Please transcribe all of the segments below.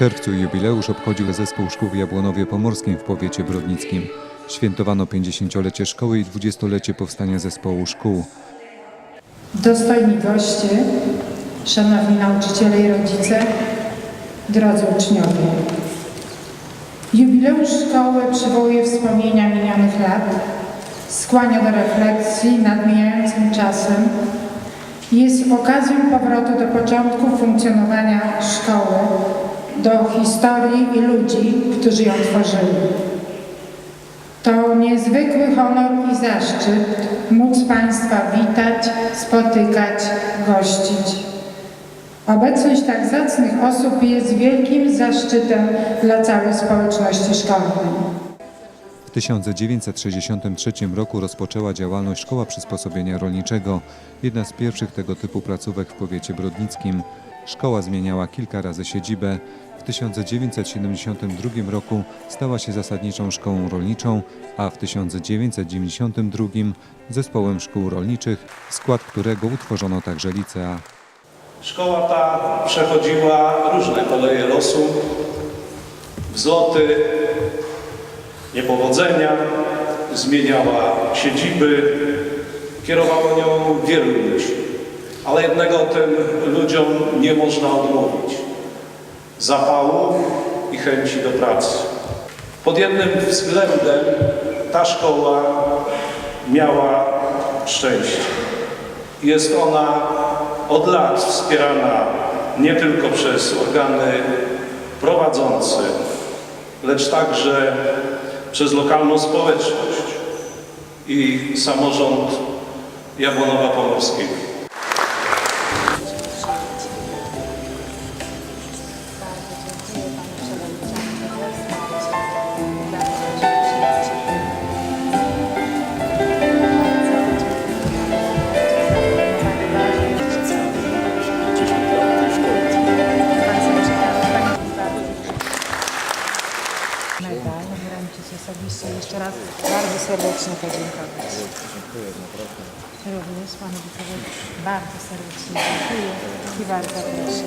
czerwcu jubileusz obchodził zespół szkół w Jabłonowie Pomorskim w powiecie brodnickim. Świętowano 50-lecie szkoły i 20-lecie powstania zespołu szkół. Dostojni goście, szanowni nauczyciele i rodzice, drodzy uczniowie. Jubileusz szkoły przywołuje wspomnienia minionych lat, skłania do refleksji nad mijającym czasem jest okazją powrotu do początku funkcjonowania szkoły, do historii i ludzi, którzy ją tworzyli. To niezwykły honor i zaszczyt móc Państwa witać, spotykać, gościć. Obecność tak zacnych osób jest wielkim zaszczytem dla całej społeczności szkolnej. W 1963 roku rozpoczęła działalność Szkoła Przysposobienia Rolniczego, jedna z pierwszych tego typu placówek w powiecie brodnickim. Szkoła zmieniała kilka razy siedzibę. W 1972 roku stała się zasadniczą szkołą rolniczą, a w 1992 zespołem szkół rolniczych, w skład którego utworzono także licea. Szkoła ta przechodziła różne koleje losu, wzloty, niepowodzenia, zmieniała siedziby, kierowało nią wielu ludzi. Ale jednego tym ludziom nie można odmówić. Zapału i chęci do pracy. Pod jednym względem ta szkoła miała szczęście. Jest ona od lat wspierana nie tylko przez organy prowadzące, lecz także przez lokalną społeczność i samorząd Jabłonowa Pomorskiego. Bardzo serdecznie podziękować. Dziękuję, naprawdę. Również Panu bardzo serdecznie dziękuję i bardzo proszę.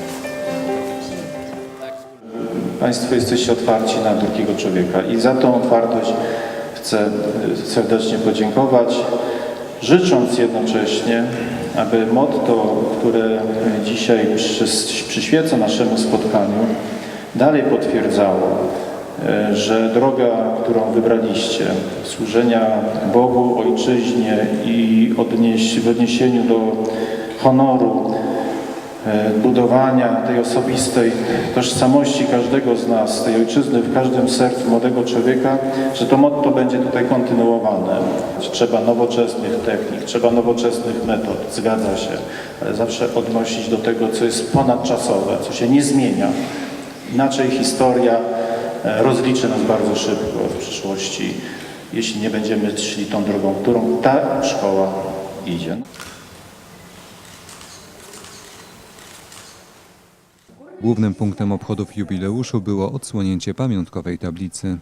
Państwo jesteście otwarci na drugiego człowieka i za tą otwartość chcę y, serdecznie podziękować, życząc jednocześnie, aby motto, które dzisiaj przyświeca naszemu spotkaniu, dalej potwierdzało, że droga, którą wybraliście, służenia Bogu, Ojczyźnie i odnieś, w odniesieniu do honoru, e, budowania tej osobistej tożsamości każdego z nas, tej ojczyzny w każdym sercu młodego człowieka, że to motto będzie tutaj kontynuowane. Trzeba nowoczesnych technik, trzeba nowoczesnych metod, zgadza się, ale zawsze odnosić do tego, co jest ponadczasowe, co się nie zmienia. Inaczej historia e, rozliczy nas bardzo szybko w przyszłości, jeśli nie będziemy szli tą drogą, którą ta szkoła idzie. Głównym punktem obchodów jubileuszu było odsłonięcie pamiątkowej tablicy.